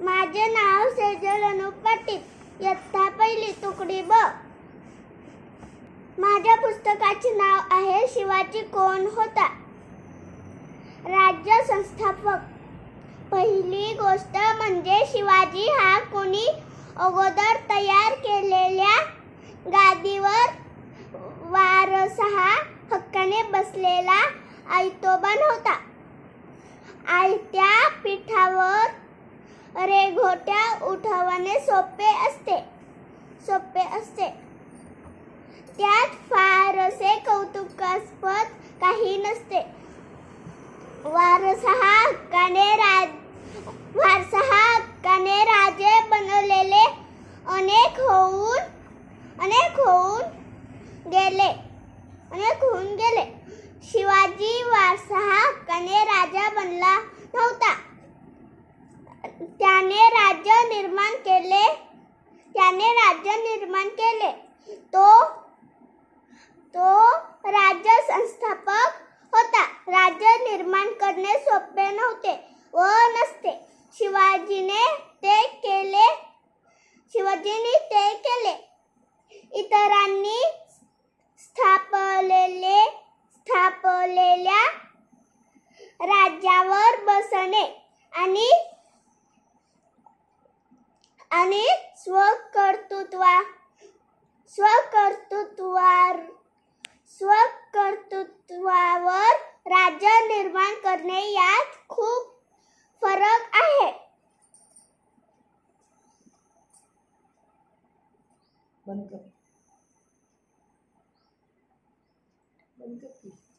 माझे नाव सेजल अनु पाटील. इयत्ता पहिली तुकडी ब. माझ्या पुस्तकाचे नाव आहे शिवाजी कोण होता? राज्य संस्थापक. पहिली गोष्ट म्हणजे शिवाजी हा कोणी अगोदर तयार केलेल्या गादीवर वारसहा हक्काने बसलेला आयतोबन होता. आयत्या पीठावर रेघोट्या उठवणे सोपे असते. सोपे असते. त्यात फारसे कौतुकास्पद काही नसते. वारसहा हक्काने राज वारसहा हक्काने राजे बनवलेले अनेक होऊन अनेक होऊन गेले. अनेक होऊन गेले. शिवाय वारसहा हक्काने राजा बनला नव्हता त्याने राज्य निर्माण केले. त्याने राज्य निर्माण केले. तो तो राज्य संस्थापक होता. राज्य निर्माण करणे सोपे नव्हते व नसते. शिवाजीने ते केले. शिवाजीने ते केले. इतरांनी स्थापलेले स्थापलेल्या राज्यावर અને સ્વકર્તૃત્વ સ્વકર્તૃત્વ स्वकर्तृत्वावर राज्य निर्माण करणे यात खूप फरक आहे बंद कर बंद कर प्लीज़